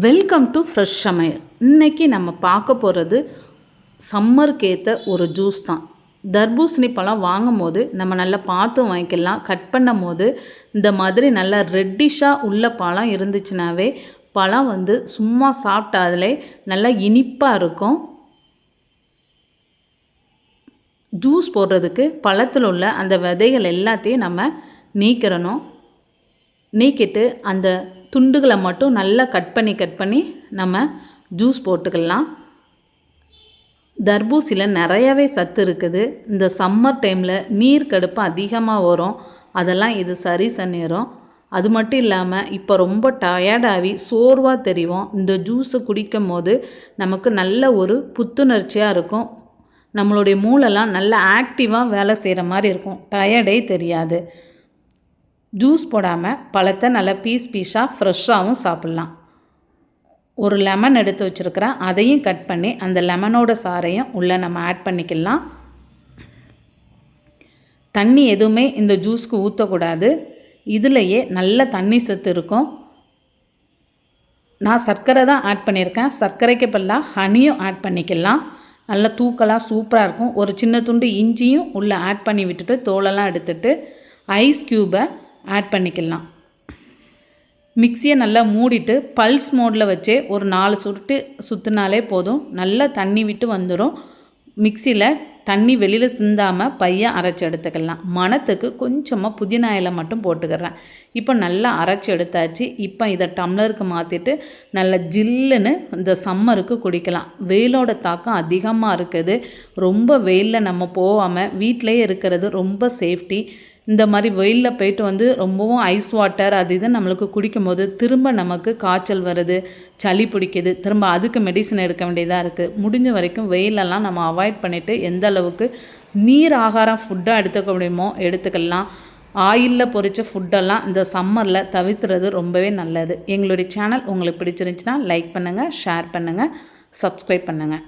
Welcome to fresh சமையல் இன்னைக்கு நம்ம பார்க்க போகிறது சம்மருக்கு ஏற்ற ஒரு ஜூஸ் தான். தர்பூசணி பழம் வாங்கும் போது நம்ம நல்லா பார்த்து வாங்கிக்கலாம். கட் பண்ணும் போது இந்த மாதிரி நல்லா ரெட்டிஷாக உள்ள பழம் இருந்துச்சுனாவே பழம் வந்து சும்மா சாப்பிட்டாலே நல்லா இனிப்பாக இருக்கும். ஜூஸ் போடுறதுக்கு பழத்தில் உள்ள அந்த விதைகள் எல்லாத்தையும் நம்ம நீக்கிறணும். நீக்கிட்டு அந்த துண்டுகளை மட்டும் நல்லா கட் பண்ணி கட் பண்ணி நம்ம ஜூஸ் போட்டுக்கலாம். தர்பூசியில் நிறையவே சத்து இருக்குது. இந்த சம்மர் டைமில் நீர் கடுப்பு அதிகமாக வரும். அதெல்லாம் இது சரி சன்னிடும் அது மட்டும் இல்லாமல் இப்போ ரொம்ப டயர்டாகி சோர்வாக தெரியும். இந்த ஜூஸை குடிக்கும் போது நமக்கு நல்ல ஒரு புத்துணர்ச்சியாக இருக்கும். நம்மளுடைய மூளைலாம் நல்ல ஆக்டிவாக வேலை செய்கிற மாதிரி இருக்கும். டயர்டே தெரியாது. ஜூஸ் போடாமல் பழத்தை நல்லா பீஸ் பீஸாக ஃப்ரெஷ்ஷாகவும் சாப்பிட்லாம். ஒரு லெமன் எடுத்து வச்சுருக்கிறேன். அதையும் கட் பண்ணி அந்த லெமனோட சாறையும் உள்ளே நம்ம ஆட் பண்ணிக்கலாம். தண்ணி எதுவுமே இந்த ஜூஸ்க்கு ஊற்றக்கூடாது இதுலேயே நல்ல தண்ணி சத்து இருக்கும். நான் சர்க்கரை தான் ஆட் பண்ணியிருக்கேன். சர்க்கரைக்கு பதிலாக ஹனியும் ஆட் பண்ணிக்கலாம். நல்லா தூக்கலாக சூப்பராக இருக்கும். ஒரு சின்ன துண்டு இஞ்சியும் உள்ளே ஆட் பண்ணி விட்டுட்டு தோலெல்லாம் எடுத்துட்டு ஐஸ் க்யூபை ஆட் பண்ணிக்கலாம். மிக்சியை நல்லா மூடிட்டு பல்ஸ் மோடில் வச்சே ஒரு நாலு சுட்டு சுற்றினாலே போதும். நல்லா தண்ணி விட்டு வந்துடும் மிக்சியில் தண்ணி வெளியில் சிந்தாமல் பையன் அரைச்சி எடுத்துக்கலாம். மணத்துக்கு கொஞ்சமாக புதினா இலை மட்டும் போட்டுக்கிறேன். இப்போ நல்லா அரைச்சி எடுத்தாச்சு. இப்போ இதை டம்ளருக்கு மாற்றிட்டு நல்லா ஜில்லுன்னு இந்த சம்மருக்கு குடிக்கலாம். வெயிலோட தாக்கம் அதிகமாக இருக்குது. ரொம்ப வெயிலில் நம்ம போகாமல் வீட்டிலே இருக்கிறது ரொம்ப சேஃப்டி. இந்த மாதிரி வெயிலில் போயிட்டு வந்து ரொம்பவும் ஐஸ் வாட்டர் அது இது நம்மளுக்கு குடிக்கும் போது திரும்ப நமக்கு காய்ச்சல் வருது சளி பிடிக்குது திரும்ப அதுக்கு மெடிசன் எடுக்க வேண்டியதாக இருக்குது முடிஞ்ச வரைக்கும் வெயிலெல்லாம் நம்ம அவாய்ட் பண்ணிவிட்டு எந்த அளவுக்கு நீர் ஆகாரம் ஃபுட்டாக எடுத்துக்க முடியுமோ எடுத்துக்கலாம். ஆயிலில் பொரித்த ஃபுட்டெல்லாம் இந்த சம்மரில் தவிர்த்துறது ரொம்பவே நல்லது. எங்களுடைய சேனல் உங்களுக்கு பிடிச்சிருந்துச்சுன்னா லைக் பண்ணுங்கள் ஷேர் பண்ணுங்கள் சப்ஸ்கிரைப் பண்ணுங்கள்